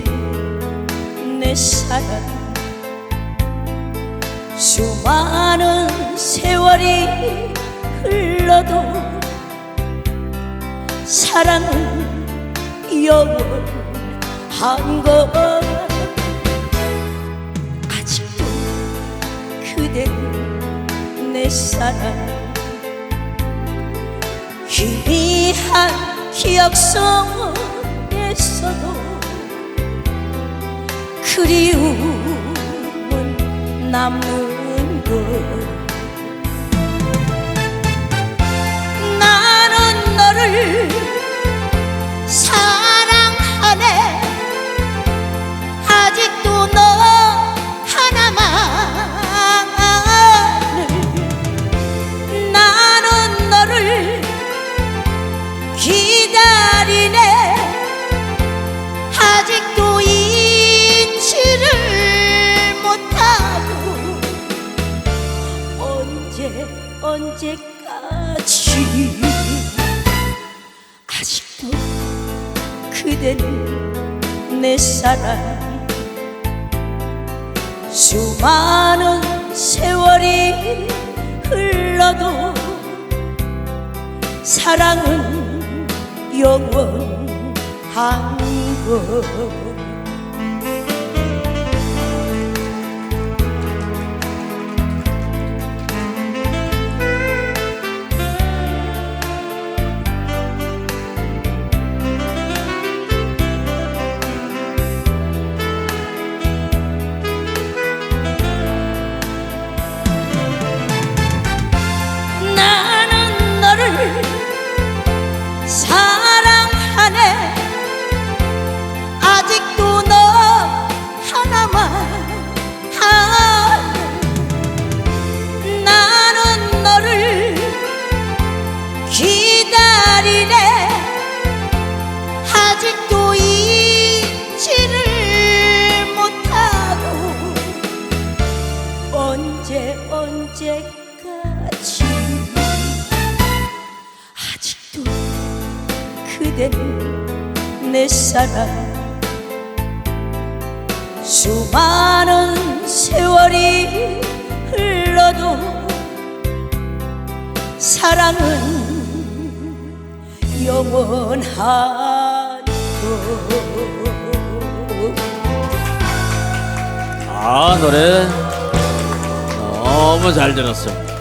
그댄 내 사랑. 수많은 세월이 흘러도 사랑은 영원한 것. 아직도 그댄 내 사랑. 희미한 기억 속에서도 그리움은 남는 것. 나는 너를 사랑하네. 아직도 너 하나만을 나는 너를 기다 언제까지? 아직도 그댄 내 사랑. 수많은 세월이 흘러도 사랑은 영원한 것 언제 언제까지? 아직도 그댄 내 사랑. 수많은 세월이 흘러도 사랑은 영원한 것아 노래 너무 잘 들었습니다.